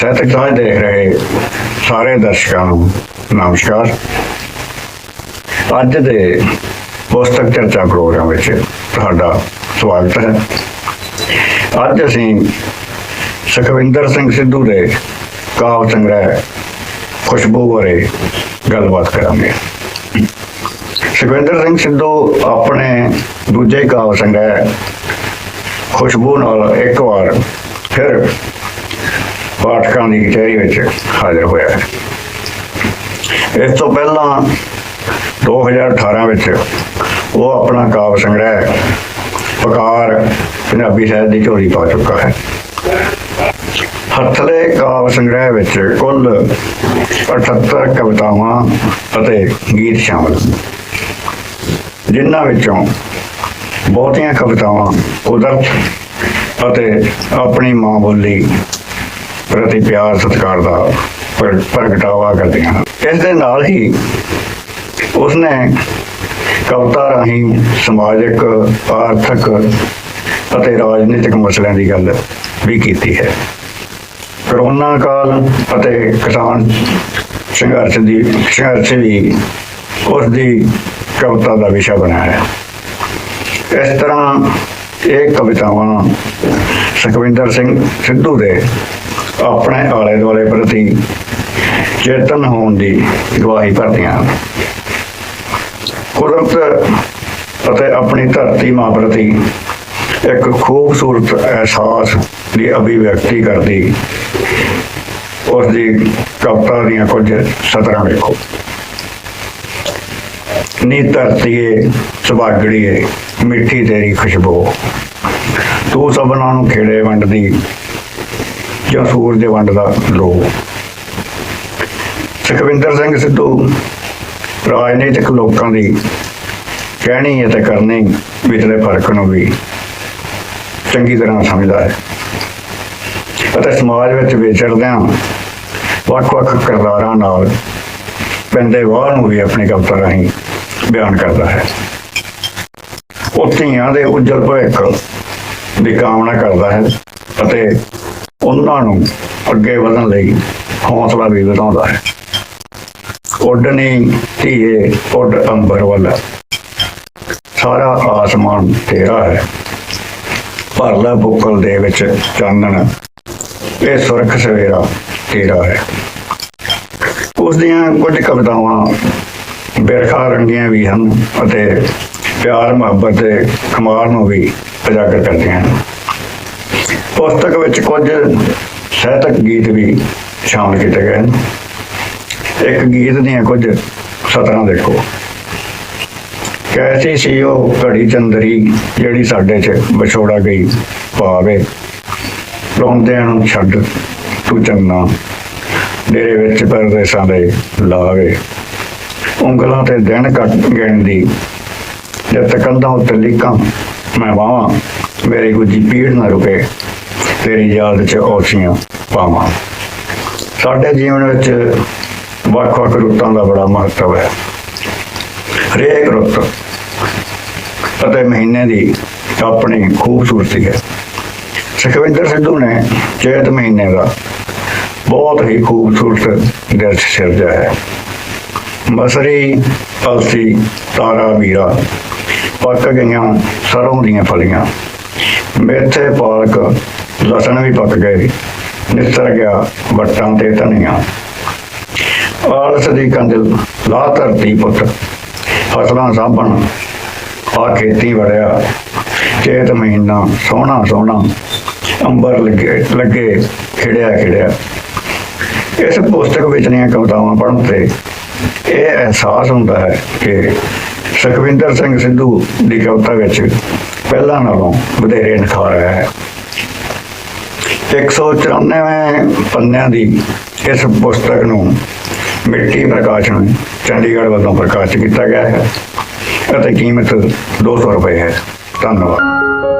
ਸਾਹਿਤਕ ਸਾਂਝ ਦੇਖ ਰਹੇ ਸਾਰੇ ਦਰਸ਼ਕਾਂ ਨੂੰ। ਨਮਸਕਾਰ। ਅੱਜ ਦੇ ਪੁਸਤਕ ਚਰਚਾ ਪ੍ਰੋਗਰਾਮ ਵਿੱਚ ਤੁਹਾਡਾ ਸਵਾਗਤ ਹੈ। ਅੱਜ ਅਸੀਂ ਸੁਖਵਿੰਦਰ ਸਿੰਘ ਸਿੱਧੂ ਦੇ ਕਾਵ ਸੰਗ੍ਰਹਿ ਖੁਸ਼ਬੂ ਬਾਰੇ ਗੱਲਬਾਤ ਕਰਾਂਗੇ। ਸੁਖਵਿੰਦਰ ਸਿੰਘ ਸਿੱਧੂ ਆਪਣੇ ਦੂਜੇ ਕਾਵ ਸੰਗ੍ਰਹਿ ਖੁਸ਼ਬੂ ਨਾਲ ਇੱਕ ਵਾਰ ਦੀ ਕਚਹਿਰੀ ਵਿੱਚ ਹਾਜ਼ਰ ਹੋਇਆ ਇਸ ਤੋਂ ਪਹਿਲਾਂ 2018 ਵਿੱਚ ਉਹ ਆਪਣਾ ਕਾਵ ਸੰਗ੍ਰਹਿ ਪਕਾਰ ਪੰਜਾਬੀ ਸਾਹਿਤ ਦੀ ਝੋਲੀ ਪਾ ਚੁੱਕਾ ਹੈ। ਹੱਥਲੇ ਕਾਵ ਸੰਗ੍ਰਹਿ ਵਿੱਚ ਕੁੱਲ 78 ਕਵਿਤਾਵਾਂ ਅਤੇ ਗੀਤ ਸ਼ਾਮਲ ਜਿਨ੍ਹਾਂ ਵਿੱਚੋਂ ਬਹੁਤੀਆਂ ਕਵਿਤਾਵਾਂ ਕੁਦਰਤ ਅਤੇ ਆਪਣੀ ਮਾਂ ਬੋਲੀ ਪ੍ਰਤੀ ਪਿਆਰ, ਸਤਿਕਾਰ ਦਾ ਪ੍ਰ- ਪ੍ਰਗਟਾਵਾ ਕਰਦੀਆਂ ਹਨ। ਇਸ ਦੇ ਨਾਲ ਹੀ ਉਸਨੇ ਕਵਿਤਾ ਰਾਹੀਂ ਸਮਾਜਿਕ, ਆਰਥਿਕ ਅਤੇ ਰਾਜਨੀਤਿਕ ਮਸਲਿਆਂ ਦੀ ਗੱਲ ਵੀ ਕੀਤੀ ਹੈ। ਕਰੋਨਾ ਕਾਲ ਅਤੇ ਕਿਸਾਨ ਸੰਘਰਸ਼ ਦੀ, ਸੰਘਰਸ਼ ਵੀ ਉਸ ਦੀ ਕਵਿਤਾ ਦਾ ਵਿਸ਼ਾ ਬਣਾਇਆ ਹੈ। ਇਸ ਤਰ੍ਹਾਂ ਇਹ ਕਵਿਤਾਵਾਂ ਸੁਖਵਿੰਦਰ ਸਿੰਘ ਸਿੱਧੂ ਦੇ ਆਪਣੇ ਆਲੇ ਦੁਆਲੇ ਪ੍ਰਤੀ ਚੇਤਨ ਹੋਣ ਦੀ ਗਵਾਹੀ ਭਰਦੀਆਂ ਹਨ ਕੁਦਰਤ ਅਤੇ ਆਪਣੀ ਧਰਤੀ ਮਾਂ ਪ੍ਰਤੀ ਇੱਕ ਖੂਬਸੂਰਤ ਅਹਿਸਾਸ ਦੀ ਅਭਿਵਿਅਕਤੀ ਕਰਦੀ, ਉਸ ਦੀ ਕਵਿਤਾ ਦੀਆਂ ਕੁਝ ਸਤਰਾਂ ਵੇਖੋ। ਨੀ ਧਰਤੀਏ, ਸੁਭਾਗੜੀਏ, ਮਿੱਠੀ ਤੇਰੀ ਖੁਸ਼ਬੂ। ਤੂੰ ਸਭਨਾਂ ਨੂੰ ਖੇੜੇ ਵੰਡਦੀ ਜੋ ਸੂਰਜ ਵੰਡਦਾ ਲੋ ਸੁਖਵਿੰਦਰ ਸਿੰਘ ਸਿੱਧੂ, ਰਾਜਨੀਤਿਕ ਲੋਕਾਂ ਦੀ ਕਹਿਣੀ ਅਤੇ ਕਰਨੀ, ਵਿਚਲੇ ਫ਼ਰਕ ਨੂੰ ਵੀ ਚੰਗੀ ਤਰ੍ਹਾਂ ਸਮਝਦਾ ਹੈ। ਅਤੇ ਸਮਾਜ ਵਿੱਚ ਵਿਚਰਦਿਆਂ ਵੱਖ-ਵੱਖ ਕਿਰਦਾਰਾਂ ਨਾਲ ਪੈਂਦੇ ਵਾਹ ਨੂੰ ਵੀ ਆਪਣੀ ਕਵਿਤਾ ਰਾਹੀਂ ਬਿਆਨ ਕਰਦਾ ਹੈ। ਉਹ ਧੀਆਂ ਦੇ ਉਜਲ ਭਵਿੱਖ ਦੀ ਕਾਮਨਾ ਕਰਦਾ ਹੈ ਅਤੇ ਉਹਨਾਂ ਨੂੰ ਅੱਗੇ ਵਧਣ ਲਈ ਹੌਸਲਾ ਵੀ ਵਧਾਉਂਦਾ ਹੈ। ਉੱਡਣੀ ਧੀਏ, ਉੱਡ ਅੰਬਰ ਵੱਲ। ਸਾਰਾ ਆਸਮਾਨ ਤੇਰਾ ਹੈ। ਭਰ ਲੈ ਬੁੱਕਲ ਦੇ ਵਿੱਚ ਚਾਨਣ। ਇਹ ਸੁਰਖ ਸਵੇਰਾ ਤੇਰਾ ਹੈ। ਉਸ ਦੀਆਂ ਕੁਝ ਕਵਿਤਾਵਾਂ ਬਿਰਖਾ ਰੰਗੀਆਂ ਵੀ ਹਨ ਅਤੇ ਪਿਆਰ ਮੁਹੱਬਤ ਦੇ ਕਮਾਲ ਨੂੰ ਵੀ ਉਜਾਗਰ ਕਰਦੀਆਂ ਹਨ। ਪੁਸਤਕ ਵਿੱਚ ਕੁਝ ਸਹਿਤਕ ਗੀਤ ਵੀ ਸ਼ਾਮਲ ਕੀਤੇ ਗਏ ਨੇ। ਇੱਕ ਗੀਤ ਦੀਆਂ ਕੁਝ ਸਤਰਾਂ ਦੇਖੋ। ਕੈਸੀ ਸੀ ਉਹ ਘੜੀ ਚੰਦਰੀ ਜਿਹੜੀ ਸਾਡੇ 'ਚ ਵਿਛੋੜਾ ਗਈ ਪਾਵੇ ਰੋਂਦਿਆਂ ਨੂੰ ਛੱਡ ਤੂੰ ਚੰਨਾ ਡੇਰੇ ਵਿੱਚ ਪਰਦੇਸਾਂ ਦੇ ਲਾਵੇ। ਉਂਗਲਾਂ ਤੇ ਦਿਨ ਕੱਟ ਗਿਣਦੀ, ਜਦ ਤੱਕ ਕੰਧਾਂ ਉੱਤੇ ਲਿਖਾਂ ਮੈਂ ਵਾਵਾਂ ਮੇਰੀ ਗੁੱਜੀ ਪੀੜ ਨਾ ਰੁਕੇ। ਤੇਰੀ ਯਾਦ 'ਚ ਔਸੀਆਂ ਪਾਵਾਂ। ਸਾਡੇ ਜੀਵਨ ਵਿੱਚ ਵੱਖ-ਵੱਖ ਰੁੱਤਾਂ ਦਾ ਬੜਾ ਮਹੱਤਵ ਹੈ। ਹਰੇਕ ਰੁੱਤ ਅਤੇ ਮਹੀਨੇ ਦੀ ਆਪਣੀ ਖੂਬਸੂਰਤੀ ਹੈ। ਸੁਖਵਿੰਦਰ ਸਿੱਧੂ ਨੇ ਚੇਤ ਮਹੀਨੇ ਦਾ ਬਹੁਤ ਹੀ ਖੂਬਸੂਰਤ ਦ੍ਰਿਸ਼ ਸਿਰਜਿਆ ਹੈ। ਮਸਰੀ ਅਲਸੀ ਤਾਰਾ ਵੀਰਾ ਪੱਕ ਗਈਆਂ ਸਰੋਂ ਦੀਆਂ ਫਲੀਆਂ। ਮੇਥੇ ਪਾਲਕ ਲਸਣ ਵੀ ਪੱਕ ਗਏ ਨਿਸਰ ਗਿਆ ਵੱਟਾਂ ਤੇ ਧਨੀਆਂ। ਆਲਸ ਦੀ ਕੰਦਿਲ ਲਾ ਧਰਤੀ ਪੁੱਤ, ਫਸਲਾਂ ਸਾਂਭਣ, ਆ ਖੇਤੀ ਵੜਿਆ, ਚੇਤ ਮਹੀਨਾ, ਸੋਹਣਾ ਸੋਹਣਾ, ਅੰਬਰ ਲੱਗੇ ਲੱਗੇ, ਖਿੜਿਆ ਖਿੜਿਆ। ਇਸ ਪੁਸਤਕ ਵਿੱਚ ਦੀਆਂ ਕਵਿਤਾਵਾਂ ਪੜ੍ਹਨ ਤੇ ਇਹ ਅਹਿਸਾਸ ਹੁੰਦਾ ਹੈ ਕਿ ਸੁਖਵਿੰਦਰ ਸਿੰਘ ਸਿੱਧੂ ਦੀ ਕਵਿਤਾ ਵਿੱਚ ਪਹਿਲਾਂ ਨਾਲੋਂ ਵਧੇਰੇ ਨਿਖਾਰ ਹੈ। 194 ਪੰਨਿਆਂ ਦੀ ਇਸ ਪੁਸਤਕ ਨੂੰ ਮਿੱਟੀ ਪ੍ਰਕਾਸ਼ਨ, ਚੰਡੀਗੜ੍ਹ ਵੱਲੋਂ ਪ੍ਰਕਾਸ਼ਿਤ ਕੀਤਾ ਗਿਆ ਹੈ ਅਤੇ ਕੀਮਤ 200 ਰੁਪਏ ਹੈ। ਧੰਨਵਾਦ।